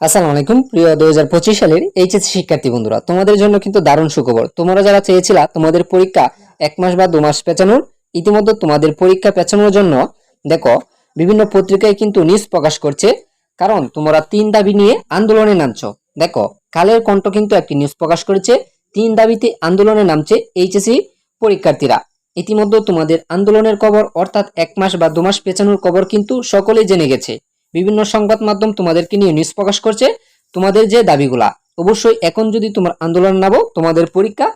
আসসালামু আলাইকুম। প্রিয় দুই হাজার পঁচিশ সালের এইচএসসি শিক্ষার্থী বন্ধুরা, তোমাদের জন্য কিন্তু দারুণ সুখবর। তোমরা যারা চেয়েছিলা তোমাদের পরীক্ষা এক মাস বা দু মাস পেছানোর ইতিমধ্যে তোমাদের পরীক্ষা পেছানোর জন্য, দেখো, বিভিন্ন পত্রিকায় কিন্তু নিউজ প্রকাশ করছে। কারণ তোমরা তিন দাবি নিয়ে আন্দোলনে নামছো। দেখো, কালের কণ্ঠ কিন্তু একটি নিউজ প্রকাশ করেছে। তিন দাবিতে আন্দোলনে নামছে এইচএসসি পরীক্ষার্থীরা। ইতিমধ্যে তোমাদের আন্দোলনের খবর, অর্থাৎ এক মাস বা দু মাস পেছানোর খবর কিন্তু সকলেই জেনে গেছে। বিভিন্ন সংবাদ মাধ্যম তোমাদেরকে নিয়ে নিউজ প্রকাশ করছে। তোমাদের যে দাবিগুলা, অবশ্যই এখন যদি তোমার আন্দোলন নামো, তোমাদের পরীক্ষা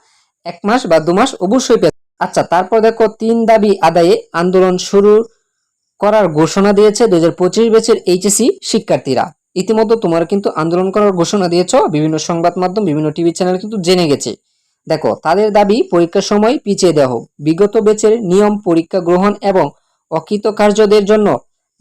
এক মাস বা দু মাস অবশ্যই আচ্ছা তারপর দেখো, তিন দাবি আদায়ে আন্দোলন শুরু করার ঘোষণা দিয়েছে দু হাজার পঁচিশ ব্যাচের এইচএসসি শিক্ষার্থীরা। ইতিমধ্যে তোমরা কিন্তু আন্দোলন করার ঘোষণা দিয়েছ, বিভিন্ন সংবাদ মাধ্যম, বিভিন্ন টিভি চ্যানেল কিন্তু জেনে গেছে। দেখো, তাদের দাবি, পরীক্ষার সময় পিছিয়ে দেওয়া হোক। বিগত ব্যাচের নিয়ম, পরীক্ষা গ্রহণ এবং অকৃতকার্যদের জন্য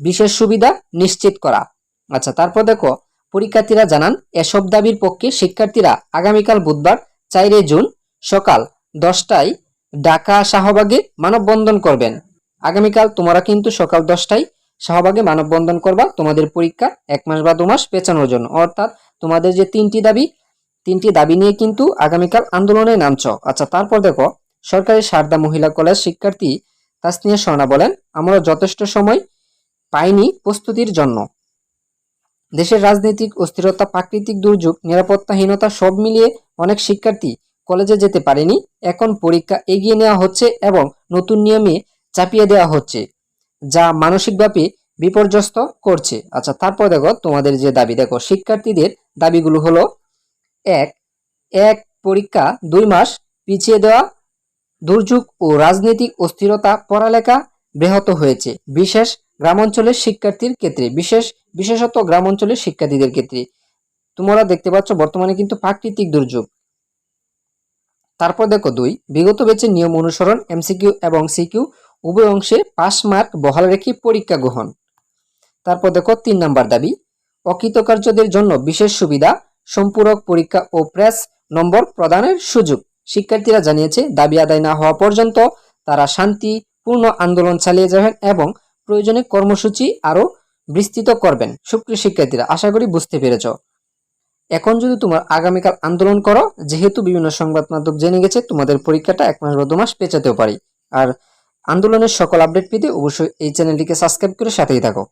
বিশেষ সুবিধা নিশ্চিত করা। আচ্ছা তারপর দেখো, পরীক্ষার্থীরা জানান, এসব দাবির পক্ষে শিক্ষার্থীরা আগামীকাল বুধবার চাইরে জুন সকাল দশটায় ঢাকা শাহবাগে মানববন্ধন করবেন। আগামীকাল তোমরা কিন্তু সকাল দশটায় শাহবাগে মানববন্ধন করবা, তোমাদের পরীক্ষা এক মাস বা দু মাস পেছানোর জন্য। অর্থাৎ তোমাদের যে তিনটি দাবি তিনটি দাবি নিয়ে কিন্তু আগামীকাল আন্দোলনে নামছ। আচ্ছা তারপর দেখো, সরকারি সারদা মহিলা কলেজ শিক্ষার্থী তাসনিয়া স্বর্ণা বলেন, আমরা যথেষ্ট সময় পাইনি প্রস্তুতির জন্য। দেশের রাজনৈতিক অস্থিরতা, প্রাকৃতিক দুর্যোগ, নিরাপত্তাহীনতা সব মিলিয়ে অনেক শিক্ষার্থী কলেজে যেতে পারেনি। এখন পরীক্ষা এগিয়ে নেওয়া হচ্ছে এবং নতুন নিয়মে চাপিয়ে দেওয়া হচ্ছে, যা মানসিকভাবে বিপর্যস্ত করছে। আচ্ছা তারপর দেখো তোমাদের যে দাবি। দেখো, শিক্ষার্থীদের দাবিগুলো হলো, এক এক পরীক্ষা দুই মাস পিছিয়ে দেওয়া, দুর্যোগ ও রাজনৈতিক অস্থিরতা পড়ালেখা ব্যাহত হয়েছে। বিশেষ গ্রামাঞ্চলের শিক্ষার্থীর ক্ষেত্রে, বিশেষ, বিশেষত গ্রামাঞ্চলের শিক্ষার্থীদের ক্ষেত্রে। তোমরা দেখতে পাচ্ছ, বর্তমানে কিন্তু প্রাকৃতিক দুর্যোগ। তারপর দেখো দুই, বিগত বেচের নিয়ম অনুসরণ, এমসিকিউ এবং সিকিউ, উভয় অংশে পাস মার্ক, বহাল রেখে পরীক্ষা গ্রহণ। তারপর দেখো তিন নাম্বার দাবি, অকৃতকার্যদের জন্য বিশেষ সুবিধা, সম্পূরক পরীক্ষা ও প্রেস নম্বর প্রদানের সুযোগ। শিক্ষার্থীরা জানিয়েছে, দাবি আদায় না হওয়া পর্যন্ত তারা শান্তিপূর্ণ আন্দোলন চালিয়ে যাবেন এবং প্রয়োজনে কর্মসূচি আরও বিস্তৃত করবেন। সুপ্রিয় শিক্ষার্থীরা, আশা করি বুঝতে পেরেছ। এখন যদি তোমার আগামীকাল আন্দোলন করো, যেহেতু বিভিন্ন সংবাদ মাধ্যম জেনে গেছে, তোমাদের পরীক্ষাটা এক মাস বা দু মাস পেঁচাতেও পারি। আর আন্দোলনের সকল আপডেট পেতে অবশ্যই এই চ্যানেলটিকে সাবস্ক্রাইব করে সাথেই থাকো।